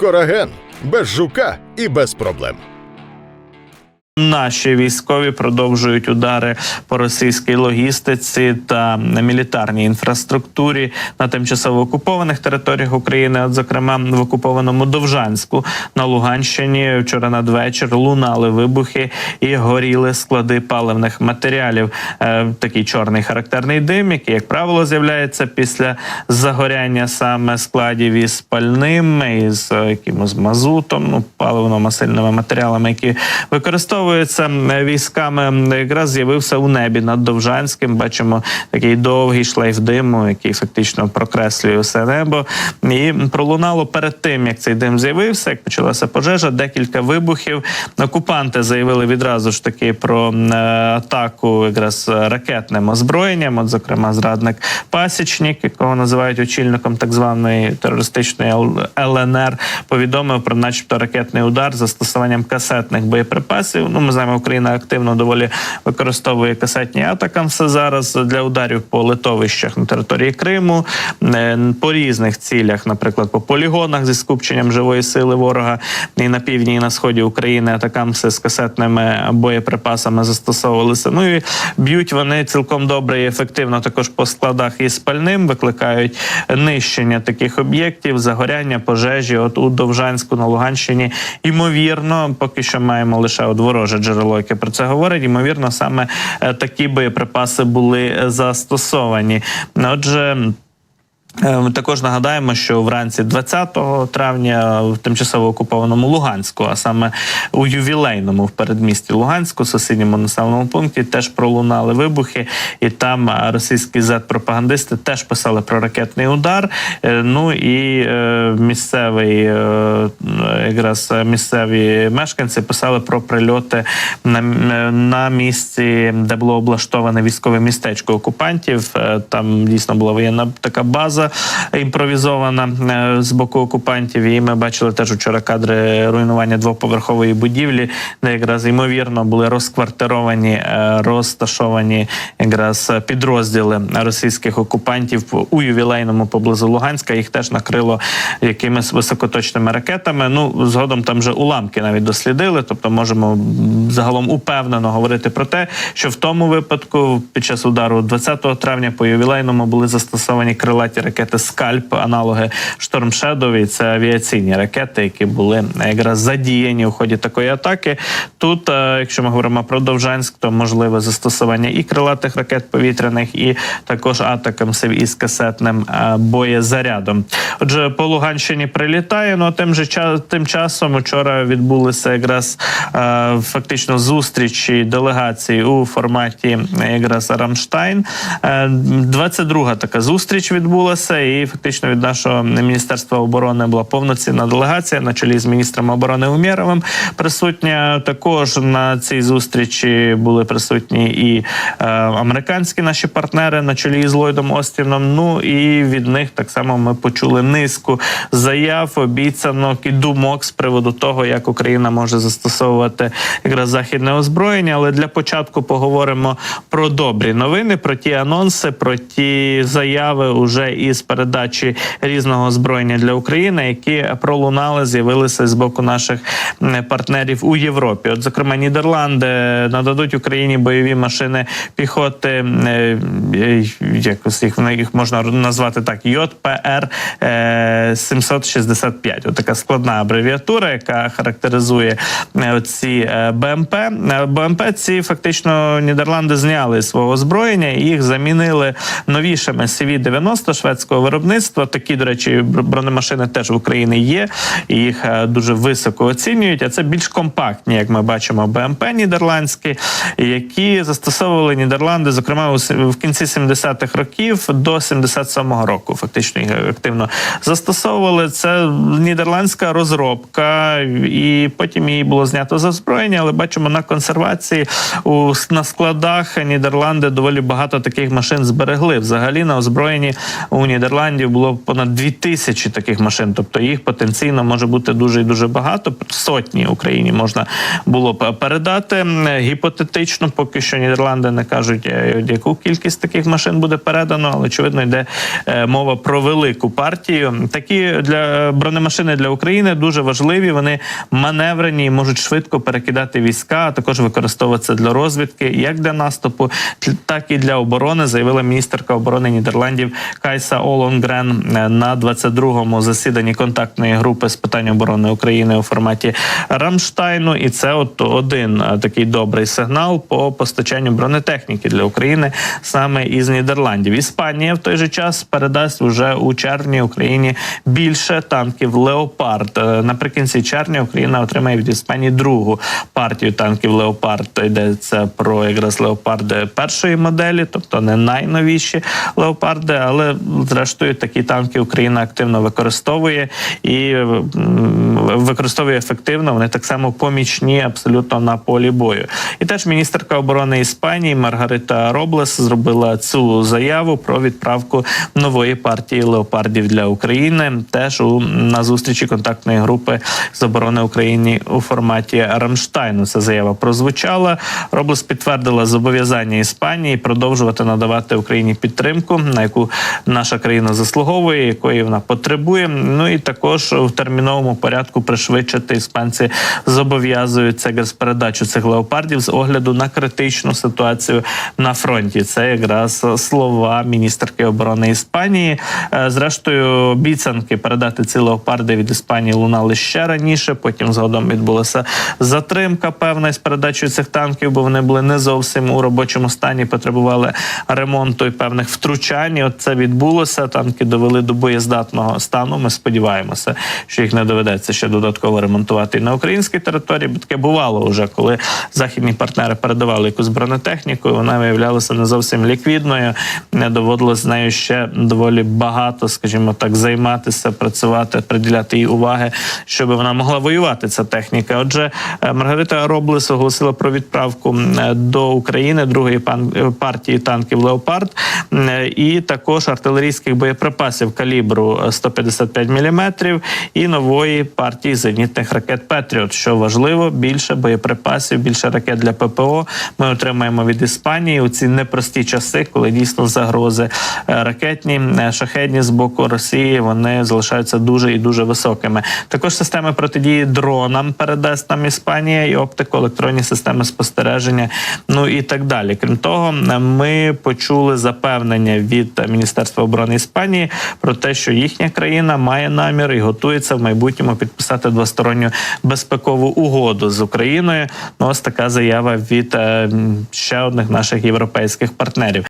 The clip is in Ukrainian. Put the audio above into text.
Кораген без жука і без проблем. Наші військові продовжують удари по російській логістиці та мілітарній інфраструктурі на тимчасово окупованих територіях України, от зокрема в окупованому Довжанську на Луганщині. Вчора надвечір лунали вибухи і горіли склади паливних матеріалів. Е, такий чорний характерний дим, який, як правило, з'являється після загоряння саме складів із пальним, із е, якимось мазутом, ну паливно-масильними матеріалами, які використовуються е, військами. Якраз з'явився у небі над Довжанським. Бачимо такий довгий шлейф диму, який фактично прокреслює все небо. І пролунало перед тим, як цей дим з'явився, як почалася пожежа, декілька вибухів. Окупанти заявили відразу ж таки про е, атаку якраз ракетним озброєнням. От, зокрема, зрадник Пасічник, якого називають очільником так званої терористичної ЛНР, повідомив про, начебто, ракетний удар застосуванням касетних боєприпасів. Ну, ми знаємо, Україна активно доволі використовує касетні атакамси зараз для ударів по литовищах на території Криму, е, по різних цілях, наприклад, по полігонах зі скупченням живої сили ворога і на півдні і на сході України атакамси з касетними боєприпасами застосовувалися. Ну і б'ють вони цілком добре і ефективно також по складах із пальним, викликають нищення таких об'єктів, загоряння, пожежі. От у Довжанську на Луганщині, ймовірно, поки що маємо лише от вороже джерело, яке про це говорить. Ймовірно, саме е, такі боєприпаси були е, застосовані. Отже. Е, Також нагадаємо, що вранці 20 травня в тимчасово окупованому Луганську, а саме у ювілейному в передмісті Луганську, сусідньому населеному пункті, теж пролунали вибухи, і там російські зет-пропагандисти теж писали про ракетний удар. Е, Ну і е, місцевий е, якраз місцеві мешканці писали про прильоти на, на місці, де було облаштоване військове містечко окупантів. Там дійсно була воєнна така база імпровізована е, з боку окупантів. І ми бачили теж вчора кадри руйнування двоповерхової будівлі, де якраз ймовірно були розквартировані, е, розташовані якраз підрозділи російських окупантів у ювілейному поблизу Луганська. Їх теж накрило якимись високоточними ракетами. Ну згодом там вже уламки навіть дослідили. Тобто, можемо загалом упевнено говорити про те, що в тому випадку під час удару 20 травня по ювілейному були застосовані крилаті ракети Скальп, аналоги Шторм і це авіаційні ракети, які були якраз задіяні у ході такої атаки. Тут, е, якщо ми говоримо про Довжанськ, то можливе застосування і крилатих ракет повітряних, і також атакамсів із касетним е, боєзарядом. Отже, по Луганщині прилітає. Ну а тим же тим часом вчора відбулися якраз е, фактично зустрічі делегацій у форматі якраз Рамштайн. Е, 22-га така зустріч відбулася, і фактично від нашого міністерства оборони була повноцінна делегація на чолі з міністром оборони Умєровим. Присутня також на цій зустрічі були присутні і е, американські наші партнери на чолі з Ллойдом Остіном. Ну і від них так само ми почули низку заяв, обіцянок і думок з приводу того, як Україна може застосовувати якраз західне озброєння. Але для початку поговоримо про добрі новини, про ті анонси, про ті заяви уже із передачі різного озброєння для України, які пролунали, з'явилися з боку наших партнерів у Європі. От, зокрема, Нідерланди нададуть Україні бойові машини піхоти, е, е, якось їх їх можна назвати так: ЙПР е, 765. От така складна абревіатура, яка характеризує е, ці е, БМП. Е, БМП ці фактично Нідерланди зняли свого озброєння і їх замінили новішими CV-90 шведського виробництва. Такі, до речі, бронемашини теж в Україні є, і їх е, дуже високо оцінюють. А це більш компактні, як ми бачимо, БМП нідерландські, які застосовували Нідерланди, зокрема в кінці 70-х років до 77-го року. Фактично їх активно застосовували. Це нідерландська розробка, і потім її було знято з озброєння. Але бачимо на консервації у на складах Нідерланди доволі багато таких машин зберегли. Взагалі на озброєнні у Нідерландів було понад дві тисячі таких машин. Тобто їх потенційно може бути дуже і дуже багато. Сотні Україні можна було передати гіпотетично. Поки що Нідерланди не кажуть, е, яку кількість таких машин буде передано, але очевидно йде е, мова про велику партію. Такі для бронемашини для України дуже важливі. Вони маневрені і можуть швидко перекидати війська, а також використовуватися для розвідки, як для наступу, так і для оборони. Заявила міністерка оборони Нідерландів Кайса Олонгрен е, на 22-му засіданні контактної групи з питань оборони України у форматі Рамштайну. І це от один е, такий добрий сигнал по постачанню бронетехніки для України саме із Нідерландів. Іспанія в той же час передасть уже у червні Україні більше танків Леопард. Е, Наприкінці червня Україна отримає від Іспанії другу партію танків Леопард. Йдеться про якраз леопарди першої моделі, тобто не найновіші леопарди, але зрештою такі танки Україна активно використовує і використовує ефективно. Вони так само помічні абсолютно на полі бою. І теж міністерка оборони Іспанії Маргарита Роблес зробила цю заяву про відправку нової партії леопардів для України. Теж у на зустрічі контактної групи з оборони України у форматі Рамштайну. Ця заява прозвучала. Роблес підтвердила зобов'язання Іспанії продовжувати надавати Україні підтримку, на яку наша країна заслуговує, якої вона потребує. Ну і також в терміновому порядку пришвидшити іспанці зобов'язуються якраз передачу цих леопардів з огляду на критичну ситуацію на фронті. Це якраз слова міністерки оборони Іспанії. Е, Зрештою, обіцянки передати ці леопарди від Іспанії лунали ще раніше. Потім згодом відбулася затримка певна з передачею цих танків, бо вони були не зовсім у робочому стані, потребували ремонту і певних втручань. І От це відбулося. Танки довели до боєздатного стану. Ми сподіваємося, що їх не доведеться ще додатково ремонтувати і на українській території. Бо таке бувало вже, коли західні партнери передавали якусь бронетехніку. Вона виявлялася не зовсім ліквідною. Не доводилось з нею ще доволі багато, скажімо так, займатися, працювати, приділяти їй уваги, щоб вона могла воювати. Ця техніка. Отже, е, Маргарита Роблес оголосила про відправку е, до України другої е, партії танків Леопард і також артилерійських боєприпасів калібру е, 155 мм і нової партії зенітних ракет Петріот. Що важливо, більше боєприпасів, більше ракет для ППО. Ми отримаємо від Іспанії у ці непрості часи, коли дійсно загрози е, ракетні е, шахедні з боку Росії вони залишаються дуже і дуже високими. Також системи протидії дронам передасть нам Іспанія і оптико-електронні системи спостереження. Ну і так далі. Крім того, е, ми почули запевнення від Міністерства оборони Іспанії про те, що їхня країна має намір і готується в майбутньому підписати двосторонню безпекову угоду з Україною. Ну ось така заява від е, ще одних наших європейських партнерів.